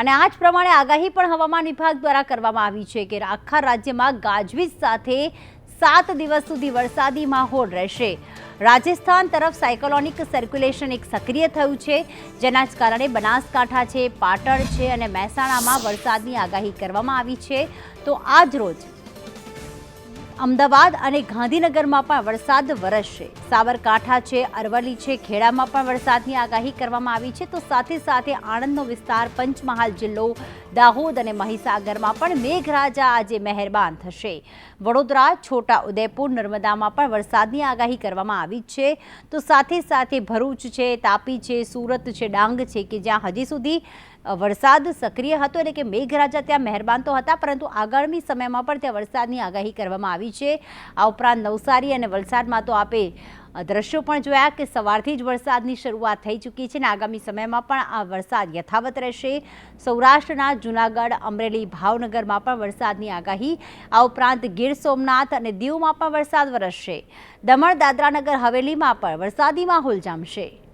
અને આ જ પ્રમાણે આગાહી પણ હવામાન વિભાગ દ્વારા કરવામાં આવી છે કે આખા રાજ્યમાં ગાજવીજ સાથે સાત દિવસ સુધી વરસાદી માહોલ રહેશે. રાજસ્થાન તરફ સાયકોલોનિક સર્ક્યુલેશન એક સક્રિય થયું છે, જેના જ કારણે બનાસકાંઠા છે, પાટણ છે અને મહેસાણામાં વરસાદની આગાહી કરવામાં આવી છે. તો આજ રોજ અમદાવાદ અને ગાંધીનગરમાં પણ વરસાદ વરસશે. સાબરકાંઠા છે, અરવલ્લી છે, ખેડામાં પણ વરસાદની આગાહી કરવામાં આવી છે. તો સાથે સાથે આણંદનો વિસ્તાર, પંચમહાલ જિલ્લો, દાહોદ અને મહીસાગરમાં પણ મેઘરાજા આજે મહેરબાન થશે. વડોદરા, છોટા ઉદેપુર, નર્મદામાં પણ વરસાદની આગાહી કરવામાં આવી છે. તો સાથે સાથે ભરૂચ છે, તાપી છે, સુરત છે, ડાંગ છે કે જ્યાં હજી સુધી વરસાદ સક્રિય હતો એટલે કે મેઘરાજા ત્યાં મહેરબાન તો હતા. પરંતુ આગામી સમયમાં પણ ત્યાં વરસાદની આગાહી કરવામાં આવી છે. આ ઉપરાંત નવસારી અને વલસાડમાં તો આપે દ્રશ્યો પણ જોયા કે સવારથી જ વરસાદની શરૂઆત થઈ ચૂકી છે અને આગામી સમયમાં પણ આ વરસાદ યથાવત રહેશે. સૌરાષ્ટ્રના જૂનાગઢ, અમરેલી, ભાવનગરમાં પણ વરસાદની આગાહી. આ ઉપરાંત ગીર સોમનાથ અને દીવમાં પણ વરસાદ વરસશે. દમણ, દાદરાનગર, હવેલીમાં પણ વરસાદી માહોલ જામશે.